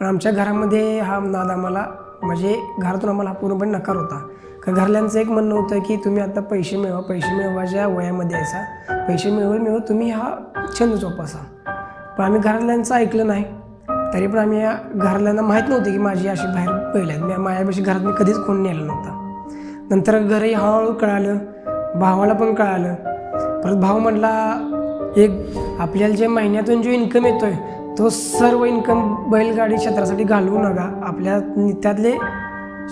पण आमच्या घरामध्ये हा नाद आम्हाला म्हणजे घरातून आम्हाला हा पूर्णपणे नकार होता. का घरल्यांचं एक म्हणणं होतं की तुम्ही आता पैसे मिळवा पैसे मिळवाच्या वयामध्ये यायचा पैसे मिळवून मिळवून तुम्ही हा छंद जोपासा. पण आम्ही घरातल्यांचं ऐकलं नाही. तरी पण आम्ही या घरातल्यांना माहीत नव्हती की माझी अशी बाहेर पहिल्या आहेत. मी माझ्यापाशी घरात मी कधीच कोण नेलं नव्हता. नंतर घरही हळूहळू कळालं. भावाला पण कळालं. परत भाऊ म्हटला एक आपल्याला जे महिन्यातून जो इन्कम येतो आहे तो सर्व इन्कम बैलगाडी क्षेत्रासाठी घालवू नका. आपल्या त्यातले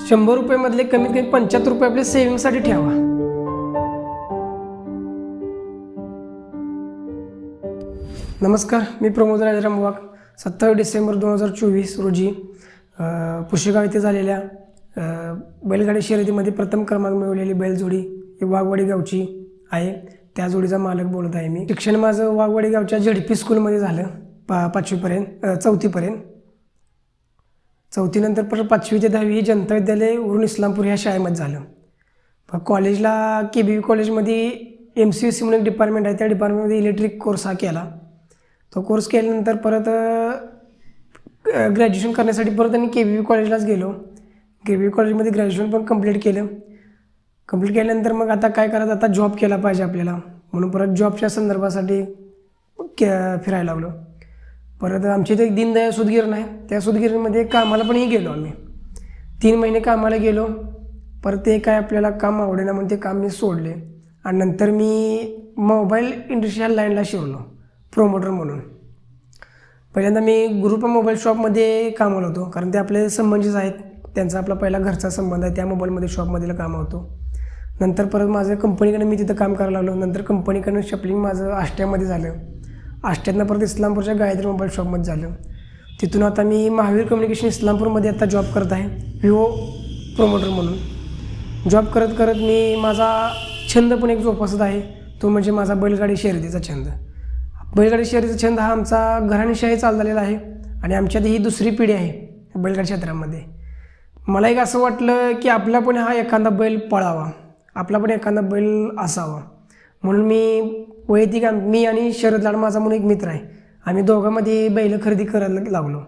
शंभर रुपयेमधले कमीत कमी पंच्याहत्तर रुपये आपले सेव्हिंगसाठी ठेवा. नमस्कार मी प्रमोद राजाराम वाघ. सत्तावीस डिसेंबर दोन हजार चोवीस रोजी पुशेगाव येथे झालेल्या बैलगाडी शर्यतीमध्ये प्रथम क्रमांक मिळवलेली बैलजोडी ही वाघवाडी गावची आहे. त्या जोडीचा मालक बोलत आहे मी. शिक्षण माझं वाघवाडी गावच्या झेडपी स्कूलमध्ये झालं. पा पाचवीपर्यंत चौथीपर्यंत. चौथीनंतर परत पाचवी ते दहावी जनता विद्यालय उरून इस्लामपूर ह्या शाळेमध्ये झालं. कॉलेजला के बी व्ही कॉलेजमध्ये एम सी एस सी म्हणून एक डिपार्टमेंट आहे त्या डिपार्टमेंटमध्ये इलेक्ट्रिक कोर्स हा केला. तो कोर्स केल्यानंतर परत ग्रॅज्युएशन करण्यासाठी परत आणि के बी व्ही कॉलेजलाच गेलो. के बी कॉलेजमध्ये ग्रॅज्युएशन पण कंप्लीट केलं. कंप्लीट केल्यानंतर मग आता काय करायचं? आता जॉब केला पाहिजे आपल्याला. म्हणून परत जॉबच्या संदर्भासाठी के फिरायला लागलो. परत आमच्या इथे एक दीनदयाळ सुदगिरण आहे त्या सुदगिरणमध्ये कामाला पणही गेलो आम्ही. तीन महिने कामाला गेलो. परत ते काय आपल्याला काम आवडेना म्हणून ते काम मी सोडले. आणि नंतर मी मोबाईल इंडस्ट्रीयल लाईनला शिरलो. प्रोमोटर म्हणून. पहिल्यांदा मी ग्रुप मोबाईल शॉपमध्ये कामाला होतो. कारण ते आपले संबंधीच आहेत. त्यांचा आपला पहिला घरचा संबंध आहे. त्या मोबाईलमध्ये शॉपमध्ये काम होतो. नंतर परत माझं कंपनीकडे मी तिथं काम करायला लागलो. नंतर कंपनीकडनं शपलिंग माझं आष्ट्यामध्ये झालं. आष्ट्यातनं परत इस्लामपूरच्या गायत्री मोबाईल शॉपमध्ये झालं. तिथून आता मी महावीर कम्युनिकेशन इस्लामपूरमध्ये आता जॉब करत आहे विवो प्रोमोटर म्हणून. जॉब करत करत मी माझा छंद पण एक जोपासत आहे तो म्हणजे माझा बैलगाडी शर्यतीचा छंद. बैलगाडी शर्यतीचा छंद हा आमचा घराणेशाही चाल झालेला आहे आणि आमच्यात ही दुसरी पिढी आहे बैलगाडी क्षेत्रामध्ये. मला एक असं वाटलं की आपला पण हा एखादा बैल पळावा आपला पण एखादा बैल असावा. म्हणून मी वैयक्तिक आम- मी आणि शरद लाड माझा म्हणून एक मित्र आहे. आम्ही दोघांमध्ये बैल खरेदी करायला लागलो.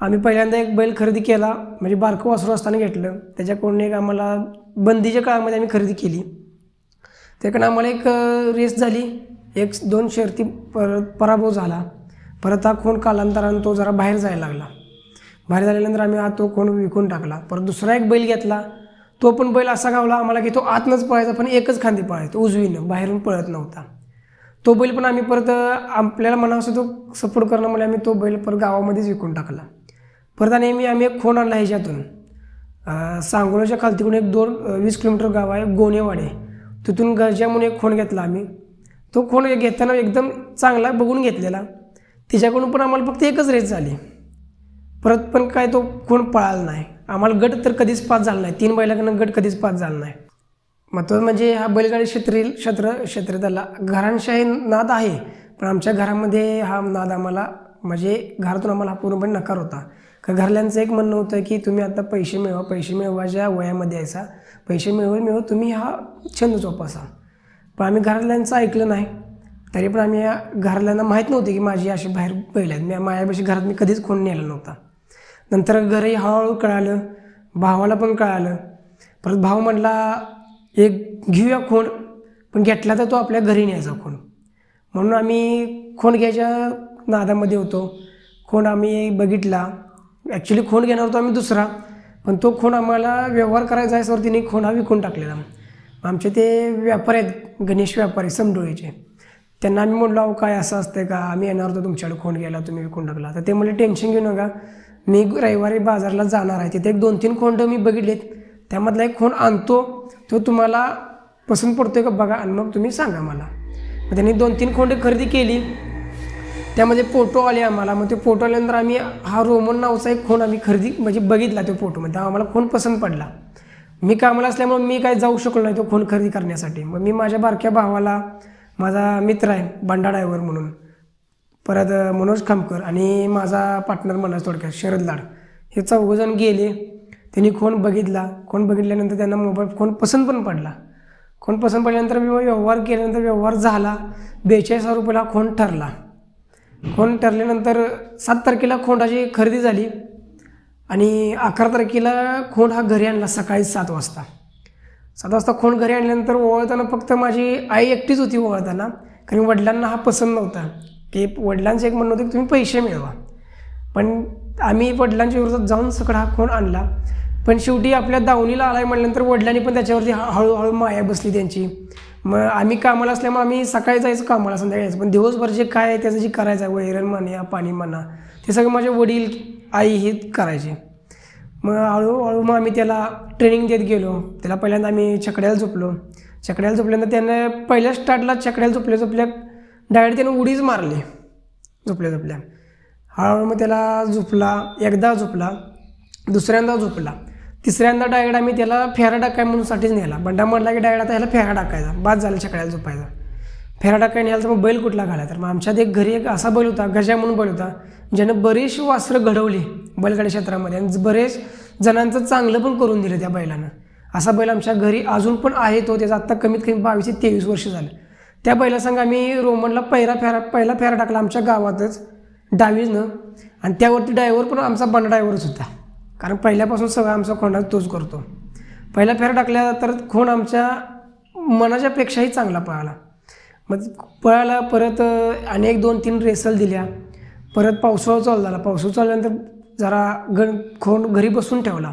आम्ही पहिल्यांदा एक बैल खरेदी केला म्हणजे बारकं वासरू असताना घेतलं. त्याच्याकडून एक आम्हाला बंदीच्या काळामध्ये आम्ही खरेदी केली. त्याकडनं आम्हाला एक रेस झाली. एक दोन शर्ती परत पराभव झाला. परत हा खून कालांतरानं तो जरा बाहेर जायला लागला. बाहेर झाल्यानंतर आम्ही हा तो खून विकून टाकला. परत दुसरा एक बैल घेतला. तो पण बैल असा गावला आम्हाला की तो आतनंच पळायचा पण एकच खांदी पळायचा. उजवीनं बाहेरून पळत नव्हता. तो बैल पण आम्ही परत आपल्याला म्हणा असं तो सपोर्ट करण्यामुळे आम्ही तो बैल परत गावामध्येच विकून टाकला. परत आणि मी आम्ही एक खोण आणला ह्याच्यातून. अ, खालतीकडून एक दोन वीस किलोमीटर गाव आहे गोनेवाडे तिथून गरजा म्हणून एक खोण घेतला आम्ही. तो खूण घेताना एकदम चांगला बघून घेतलेला. तिच्याकडून पण आम्हाला फक्त एकच रेस झाली. परत पण काय तो खूण पळाला नाही. आम्हाला गट तर कधीच पास झाला नाही. तीन बैलाकडनं गट कधीच पास झाला नाही. महत्त्वाचं म्हणजे हा बैलगाडी क्षेत्रील क्षेत्र क्षेत्राला घरांशाही नाद आहे. पण आमच्या घरामध्ये हा नाद आम्हाला म्हणजे घरातून आम्हाला हा पूर्णपणे नकार होता. का घरल्यांचं एक म्हणणं होतं की तुम्ही आता पैसे मिळवा पैसे मिळवायच्या वयामध्ये यायचा पैसे मिळवून मिळवून तुम्ही हा छंद जोपासा. पण आम्ही घरातल्यांचं ऐकलं नाही. तरी पण आम्ही या घरातल्यांना माहीत नव्हती की माझी अशी बाहेर बैल आहेत. मी माझ्यापाशी घरात मी कधीच कोण नेलं नव्हता. नंतर घरही हळूहळू कळालं. भावाला पण कळालं. परत भाऊ म्हटला एक घेऊया खूण पण घेतला तर तो आपल्या घरी न्यायचा खूण म्हणून आम्ही खूण घ्यायच्या नादामध्ये होतो. खूण आम्ही बघितला. ॲक्च्युली खूण घेणार होतो आम्ही दुसरा पण तो खूण आम्हाला व्यवहार करायचा आहे सर तिने खूण हा विकून टाकलेला. आमचे ते व्यापारी आहेत गणेश व्यापारी समडोळीचे. त्यांना आम्ही म्हणलो अहो काय असं असतंय का? आम्ही येणार होतो तुमच्याकडे खूण घ्यायला तुम्ही विकून टाकला. तर ते म्हणले टेन्शन घेऊ नका. मी रविवारी बाजारला जाणार आहे. तिथे एक दोन तीन खोंड मी बघितलेत. त्यामधला एक खोंड आणतो तो तुम्हाला पसंत पडतोय का बघा आणि मग तुम्ही सांगा मला. मग त्यांनी दोन तीन खोंडे खरेदी केली. त्यामध्ये फोटो आले आम्हाला. मग ते फोटो आल्यानंतर आम्ही हा रोमन नावचा एक फोन आम्ही खरेदी म्हणजे बघितला तो फोटोमध्ये आम्हाला फोन पसंत पडला. मी कामाला असल्यामुळे मी काय जाऊ शकलो नाही तो फोन खरेदी करण्यासाठी. मग मी माझ्या बारक्या भावाला माझा मित्र आहे बंडा ड्रायव्हर म्हणून परत मनोज खामकर आणि माझा पार्टनर म्हणायचं थोडक्यात शरद लाड हे चौघजण गेले. त्यांनी कोण बघितला. कोण बघितल्यानंतर त्यांना मोबाईल फोन पसंत पण पडला. कोण पसंत पडल्यानंतर मी व्यवहार केल्यानंतर व्यवहार झाला. बेचाळीस हजार रुपयाला खोन ठरला. खोंड ठरल्यानंतर सात तारखेला खोंडाची खरेदी झाली आणि अकरा तारखेला खोंड हा घरी आणला सकाळी सात वाजता. सात वाजता खोंड घरी आणल्यानंतर ओवाळताना फक्त माझी आई एकटीच होती ओवाळताना कारण वडिलांना हा पसंत नव्हता. की वडिलांचं एक म्हणणं होतं की तुम्ही पैसे मिळवा. पण आम्ही वडिलांच्या विरोधात जाऊन सगळं हा खोंड आणला. पण शेवटी आपल्या दावणीला आलाय म्हटल्यानंतर वडिलांनी पण त्याच्यावरती हळूहळू माया बसली त्यांची. मग आम्ही कामाला असल्यामुळे आम्ही सकाळी जायचं कामाला संध्याकाळी जायचं. पण दिवसभर जे काय आहे त्याचं जे करायचं आहे वैरण म्हणा पाणी म्हणा ते सगळं माझे वडील आई हे करायचे. मग हळूहळू मग आम्ही त्याला ट्रेनिंग देत गेलो. त्याला पहिल्यांदा आम्ही चकड्याला झोपलो. चकड्याला झोपल्यानंतर त्यानं पहिल्या स्टार्टला चकड्याला झोपल्या झोपल्या डायरेक्ट त्यानं उडीच मारली. झोपल्या झोपल्या हळूहळू मग त्याला झोपला एकदा झोपला दुसऱ्यांदा झोपला. तिसऱ्यांदा डायरेक्ट आम्ही त्याला फेरा टाकाय म्हणूनसाठीच नेला. बंडा म्हटला की डायरेक्ट आता ह्याला फेरा टाकायचा बाद झाला छकड्याला झोपायचा. फेरा टाकाय नेला तर मग बैल कुठला घाला तर मग आमच्यात एक घरी एक असा बैल होता गजा म्हणून बैल होता ज्यानं बरीचशी वासरं घडवली बैलगाडी क्षेत्रामध्ये आणि बरेच जणांचं चांगलं पण करून दिलं त्या बैलानं. असा बैल आमच्या घरी अजून पण आहे तो त्याचा आत्ता कमीत कमी बावीस ते तेवीस वर्ष झालं. त्या बैलासंग आम्ही रोमनला पहिला फेरा पहिला फेरा टाकला आमच्या गावातच. डावीजनं आणि त्यावरती ड्रायव्हर पण आमचा बंड ड्रायव्हरच होता. कारण पहिल्यापासून सगळं आमचा खोंडा तोच करतो. पहिला फेरा टाकल्या तर खोंड आमच्या मनाच्या पेक्षाही चांगला पळाला. मग पळाला परत आणि अनेक दोन तीन रेसल दिल्या. परत पावसाळा चालू झाला. पावसाळा चालल्यानंतर जरा गण खोंड घरी बसून ठेवला.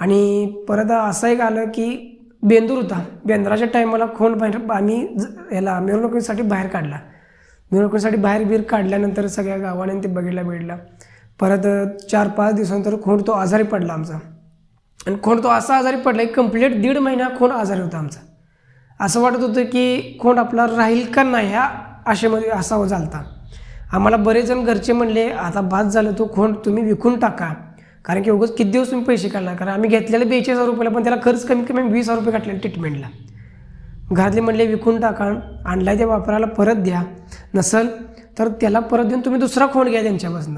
आणि परत असं एक आलं की बेंदूर होता. बेंदराच्या टायमाला खोंड बाहेर आम्ही ज- याला मिरवणुकीसाठी बाहेर काढला. मिरवणुकीसाठी बाहेर बीर काढल्यानंतर सगळ्या गावाने ते बघितला बिघडला. परत चार पाच दिवसानंतर खोड तो आजारी पडला आमचा. आणि खोड तो असा आजारी पडला की कंप्लीट दीड महिना खोड आजारी होता आमचा. असं वाटत होतं की खोड आपला राहील का नाही ह्या आशेमध्ये असावं चालता आम्हाला बरेच जण घरचे म्हणले आता बाद झालं तो खोंड तुम्ही विकून टाका. कारण की उगाच किती दिवस तुम्ही पैसे काढणार कारण आम्ही घेतलेले बेचाळीस हजार रुपयाला पण त्याला खर्च कमी कमी वीस हजार रुपये काढलेले ट्रीटमेंटला घरातले म्हणले विकून टाका आणलाय त्या वापराला परत द्या. नसल तर त्याला परत देऊन तुम्ही दुसरा खोंड घ्या त्यांच्यापासून.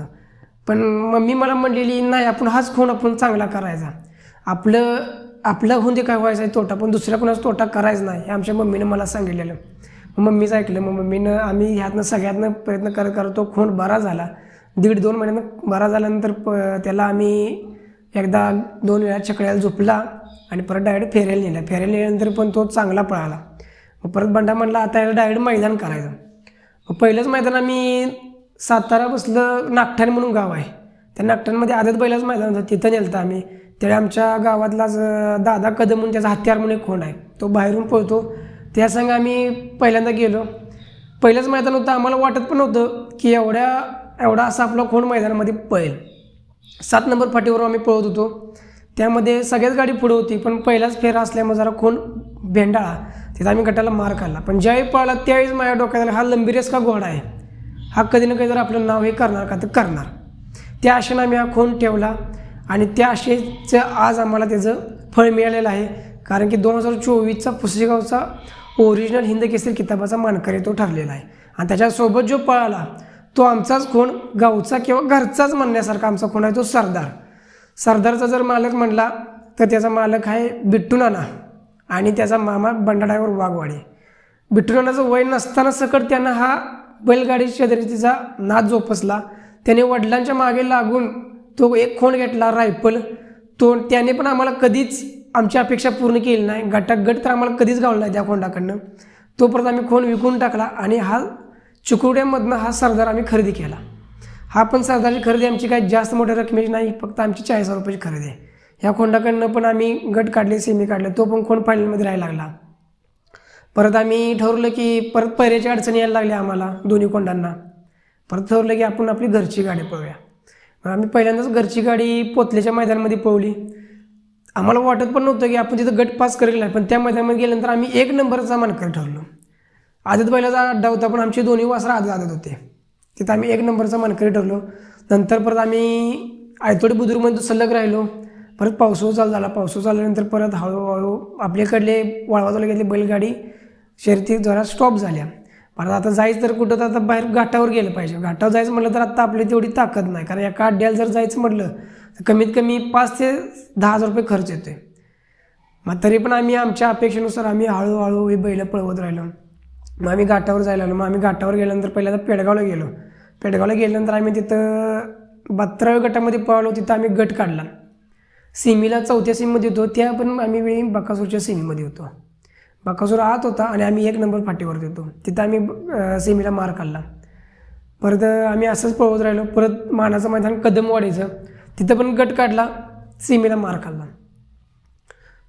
पण मम्मी मला म्हणलेली नाही आपण हाच खून आपण चांगला करायचा. आपलं आपलं होऊन ते काय व्हायचं आहे तोटा पण दुसऱ्या कोणाचा तोटा करायचा नाही. हे आमच्या मम्मीनं मला सांगितलेलं. मग मम्मीच ऐकलं मग मम्मीनं आम्ही ह्यातनं सगळ्यातनं प्रयत्न करत करत तो बरा झाला. दीड दोन महिन्यानं बरा झाल्यानंतर प त्याला आम्ही एकदा दोन वेळा चकळ्याला झोपला. आणि परत डायरेक्ट फेरायला नेला. फेरायला नेल्यानंतर पण तो चांगला पळाला. मग परत बंडा म्हणला आता याला डायरेक्ट मैदान करायचं मग पहिलंच मैदान आम्ही सातारा बसलं नागठाण म्हणून गाव आहे. त्या नागठाणमध्ये आदत बैलाच मैदान होतं. तिथं नेलतं आम्ही. त्यावेळी आमच्या गावातलाच दादा कदम म्हणून त्याचा हत्यार म्हणून एक खोंड आहे तो बाहेरून पळतो. त्या संग आम्ही पहिल्यांदा गेलो. पहिलंच मैदान होतं आम्हाला वाटत पण होतं की एवढ्या एवढा असा आपला खोंड मैदानामध्ये पळेल. सात नंबर फाटीवर आम्ही पळत होतो. त्यामध्ये सगळ्याच गाडी पुढे होती पण पहिलाच फेरा असल्यामुळे जरा खून भेंडाळा तिथं आम्ही गटाला मार खाल्ला. पण ज्यावेळी पळाला त्यावेळीच माझ्या डोक्यात हा लंबिरेस का घोडा आहे? हा कधी ना कधी जर आपलं नाव हे करणार का? तर करणार. त्या आशेनं आम्ही हा खून ठेवला आणि त्या आशेचं आज आम्हाला त्याचं फळ मिळालेलं आहे. कारण की दोन हजार चोवीसचा पुसेगावचा ओरिजिनल हिंद केसरी किताबाचा मानकरी तो ठरलेला आहे. आणि त्याच्यासोबत जो पळाला तो आमचाच खूण गावचा किंवा घरचाच म्हणण्यासारखा आमचा खूण आहे तो सरदार. सरदारचा जर मालक म्हणला तर त्याचा मालक आहे बिट्टू नाना आणि त्याचा मामा बंडाडावर वाघवाडी. बिट्टू नानाचं वय नसताना सकट त्यानं हा बैलगाडी शर्यतीचा नाद जोपासला. त्याने वडिलांच्या मागे लागून तो एक खोंड घेतला रायफल. तो त्याने पण आम्हाला कधीच आमची अपेक्षा पूर्ण केली नाही. गटागट तर आम्हाला कधीच गावला नाही त्या खोंडाकडनं. तोपर्यंत आम्ही खोंड विकून टाकला आणि हा चिकुड्यामधनं हा सरदार आम्ही खरेदी केला. हा पण सरदारची खरेदी आमची काय जास्त मोठ्या रकमेची नाही फक्त आमची चाळीस हजार रुपयाची खरेदी आहे. ह्या खोंडाकडनं पण आम्ही गट काढले सेमी काढले तो पण खोंड फायनलमध्ये राहायला लागला. परत आम्ही ठरवलं की परत पैऱ्याची अडचणी यायला लागल्या आम्हाला दोन्ही कोंडांना परत ठरवलं की आपण आपली घरची गाडी पळूया आम्ही पहिल्यांदाच घरची गाडी पोतल्याच्या मैदानामध्ये पळवली. आम्हाला वाटत पण नव्हतं की आपण तिथं गट पास करेल नाही पण त्या मैदानामध्ये गेल्यानंतर आम्ही एक नंबरचा मानकर ठरलो. आदत बैलाचा अड्डा होता पण आमचे दोन्ही वासरा आदत आदत होते. तिथं आम्ही एक नंबरचा मानकरी ठरलो. नंतर परत आम्ही आयतोडी बुद्रुकमध्ये सलग राहिलो. परत पावसाळा चालू झाला. पावसाळा झाल्यानंतर परत हळूहळू आपल्याकडले वाळवाजवळ तालुक्यातली बैलगाडी. शर्यती जरा स्टॉप झाल्या. परत आता जायचं तर कुठं तर आता बाहेर घाटावर गेलं पाहिजे. घाटावर जायचं म्हटलं तर आता आपली तेवढी ताकद नाही. कारण एका अड्ड्याला जर जायचं म्हटलं तर कमीत कमी पाच ते दहा हजार रुपये खर्च येतोय. मग तरी पण आम्ही आमच्या अपेक्षेनुसार आम्ही हळूहळू ही बैलं पळवत राहिलो. मग आम्ही घाटावर जायला आलो मग आम्ही घाटावर गेल्यानंतर पहिल्यांदा पेडगावला गेलो. पेडगावला गेल्यानंतर आम्ही तिथं बहात्तराव्या गटामध्ये पळालो तिथं आम्ही गट काढला. सीमीला चौथ्या सेमीमध्ये होतो. त्या पण आम्ही वेळी बकासूरच्या सेमीमध्ये होतो. बकासूर आत होता आणि आम्ही एक नंबर फाटीवरती होतो. तिथं आम्ही अं, मार काढला परत आम्ही असंच पळवत राहिलो. परत मानाचं मैदान कदम वाढायचं तिथं पण गट काढला सीमेला मार खाल्ला.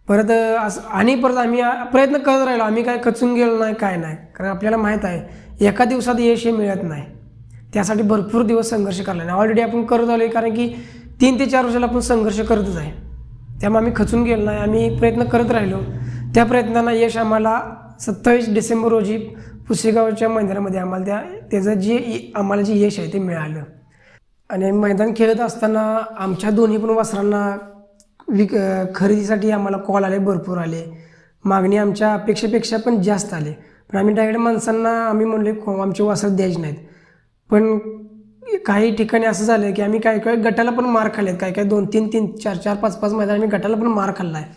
परत असं आणि परत आम्ही प्रयत्न करत राहिलो. आम्ही काय खचून गेलो नाही काय नाही. कारण आपल्याला माहीत आहे एका दिवसात यश हे मिळत नाही. त्यासाठी भरपूर दिवस संघर्ष करला नाही ऑलरेडी आपण करत आलो आहे कारण की तीन ते चार वर्षाला आपण संघर्ष करतच आहे. त्यामुळे आम्ही खचून गेलो नाही. आम्ही प्रयत्न करत राहिलो. त्या प्रयत्नांना यश आम्हाला सत्तावीस डिसेंबर रोजी पुसेगावच्या मैदानामध्ये आम्हाला त्या त्याचं जे आम्हाला जे यश आहे ते मिळालं. आणि मैदान खेळत असताना आमच्या दोन्ही पण वासरांना विक खरेदीसाठी आम्हाला कॉल आले भरपूर आले. मागणी आमच्या अपेक्षेपेक्षा पण जास्त आले. पण आम्ही डायरेक्ट माणसांना आम्ही म्हणले आमचे वासर द्यायचे नाहीत. पण काही ठिकाणी असं झालं की आम्ही काय काय गटाला पण मार खाल्लेत. काय काय दोन तीन तीन चार चार पाच पाच मैदान आम्ही गटाला पण मार खाल्ला आहे.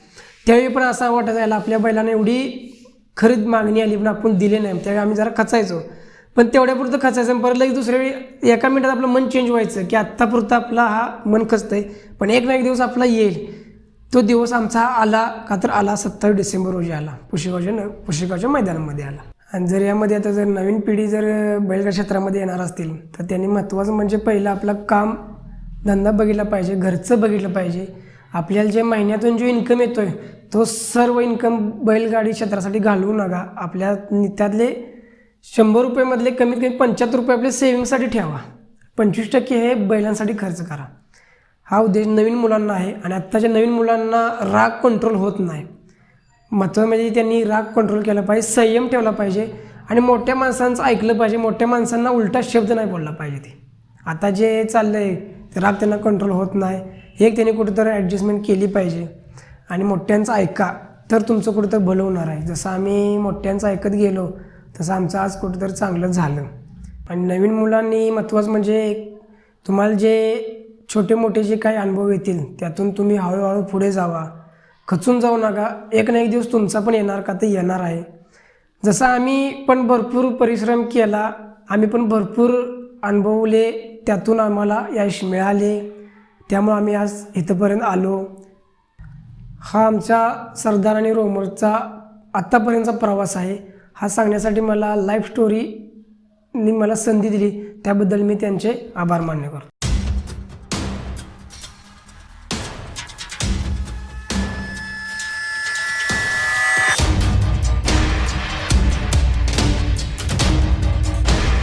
त्यावेळी पण असं वाटत यायला आपल्या बैलांना एवढी खरीद मागणी आली पण आपण दिले नाही. त्यावेळी आम्ही जरा खचायचो. पण तेवढ्यापुरतं खचायचं परत लगेच दुसऱ्या वेळी एका मिनिटात आपलं मन चेंज व्हायचं की आत्तापुरतं आपला हा मन खचतंय. पण एक ना एक दिवस आपला येईल. तो दिवस आमचा आला का तर आला सत्तावीस डिसेंबर रोजी आला. पुशेगावच्या न पुशेगावच्या मैदानामध्ये आला. आणि जर यामध्ये आता जर नवीन पिढी जर बैलगाडी क्षेत्रामध्ये येणार असतील तर त्यांनी महत्त्वाचं म्हणजे पहिलं आपलं काम धंदा बघितला पाहिजे घरचं बघितलं पाहिजे. आपल्याला जे महिन्यातून जो इन्कम येतो आहे तो सर्व इन्कम बैलगाडी क्षेत्रासाठी घालवू नका. आपल्या त्यातले शंभर रुपयेमधले कमीत कमी पंच्याहत्तर रुपये आपले सेविंगसाठी ठेवा. पंचवीस टक्के हे बैलांसाठी खर्च करा. हा उद्देश नवीन मुलांना आहे आणि आत्ताच्या नवीन मुलांना राग कंट्रोल होत नाही. महत्त्व म्हणजे त्यांनी राग कंट्रोल केला पाहिजे संयम ठेवला पाहिजे आणि मोठ्या माणसांचं ऐकलं पाहिजे मोठ्या माणसांना उलटा शब्द नाही बोलला पाहिजे ते. आता जे चाललं आहे ते राग त्यांना कंट्रोल होत नाही. एक त्यांनी कुठेतरी ॲडजस्टमेंट केली पाहिजे. आणि मोठ्यांचं ऐका. तर तुमचं कुठेतरी भलं होणार आहे. जसं आम्ही मोठ्यांचं ऐकत गेलो तसं आमचं आज कुठंतरी चांगलं झालं. आणि नवीन मुलांनी महत्त्वाचं म्हणजे तुम्हाला जे छोटे मोठे जे काही अनुभव येतील त्यातून तुम्ही हळूहळू पुढे जावा. खचून जाऊ नका. एक ना एक दिवस तुमचा पण येणार का ते येणार आहे. जसं आम्ही पण भरपूर परिश्रम केला आम्ही पण भरपूर अनुभवले त्यातून आम्हाला यश मिळाले. त्यामुळं आम्ही आज इथंपर्यंत आलो. हा आमच्या सरदार आणि रोमरचा आत्तापर्यंतचा प्रवास आहे. हा सांगण्यासाठी मला लाईफ स्टोरीनी मला संधी दिली. त्याबद्दल मी त्यांचे आभार मान्य करतो.